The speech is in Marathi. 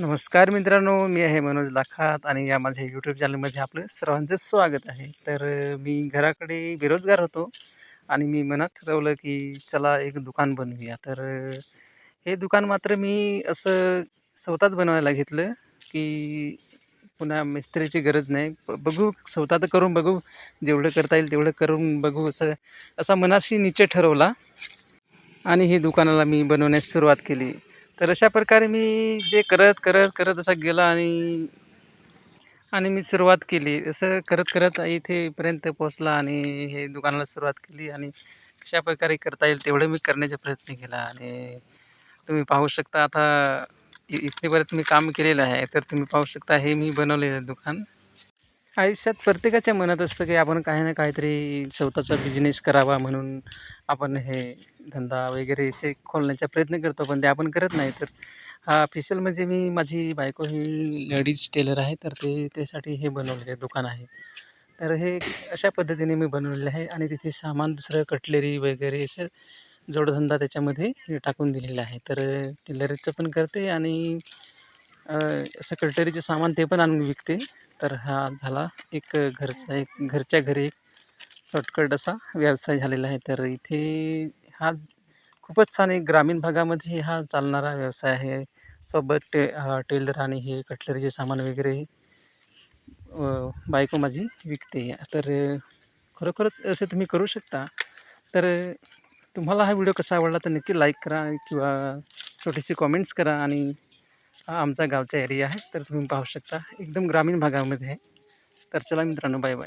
नमस्कार मित्रांनो मी आहे मनोज लाखात आणि या माझ्या यूट्यूब चॅनलमध्ये आपलं सर्वांचं स्वागत आहे. तर मी घराकडे बेरोजगार होतो आणि मी मनात ठरवलं की चला एक दुकान बनवूया. तर हे दुकान मात्र मी असं स्वतःच बनवायला घेतलं की पुन्हा मिस्त्रीची गरज नाही. बघू स्वतः तर करून बघू. जेवढं करता येईल तेवढं करून बघू असं असा मनाशी निश्चय ठरवला. आणि हे दुकानाला मी बनवण्यास सुरुवात केली. तर अशा प्रकारे मी जे करत करत करत असा गेला आणि आणि मी सुरुवात केली. असं करत करत इथेपर्यंत पोचला आणि हे दुकानाला सुरुवात केली आणि कशा प्रकारे करता येईल तेवढं मी करण्याचा प्रयत्न केला. आणि तुम्ही पाहू शकता आता इ इथेपर्यंत मी काम केलेलं आहे. तर तुम्ही पाहू शकता हे मी बनवलेलं दुकान. आयुष्यात प्रत्येकाच्या मनात असतं की आपण काही ना काहीतरी स्वतःचा बिझनेस करावा म्हणून आपण हे धंदा वगैरे असे खोलण्याचा प्रयत्न करतो पण ते आपण करत नाही. तर हा ऑफिशियल म्हणजे मी माझी बायको ही लेडीज टेलर आहे तर ते त्यासाठी हे बनवलेले दुकान आहे. तर हे अशा पद्धतीने मी बनवलेलं आहे आणि तिथे सामान दुसरं कटलेरी वगैरे असं जोडधंदा त्याच्यामध्ये टाकून दिलेला आहे. तर टेलरीचं पण करते आणि असं कटलरीचं सामान ते पण आणून विकते. तर हा झाला एक घरचा एक घरच्या घरी एक शॉर्टकट असा व्यवसाय झालेला आहे. तर इथे हा खूपच छान एक ग्रामीण भागामध्ये हा चालणारा व्यवसाय आहे. सोबत टे टेलर आणि हे कटलरीचे सामान वगैरे बायको माझी विकते. तर खरोखरच असे तुम्ही करू शकता. तर तुम्हाला हा व्हिडिओ कसा आवडला तर नक्की लाईक करा किंवा छोटीशी कॉमेंट्स करा आणि हा आमचा गावचा एरिया आहे तर तुम्ही पाहू शकता. एकदम ग्रामीण भागामध्ये आहे. तर चला मित्रांनो बाय बाय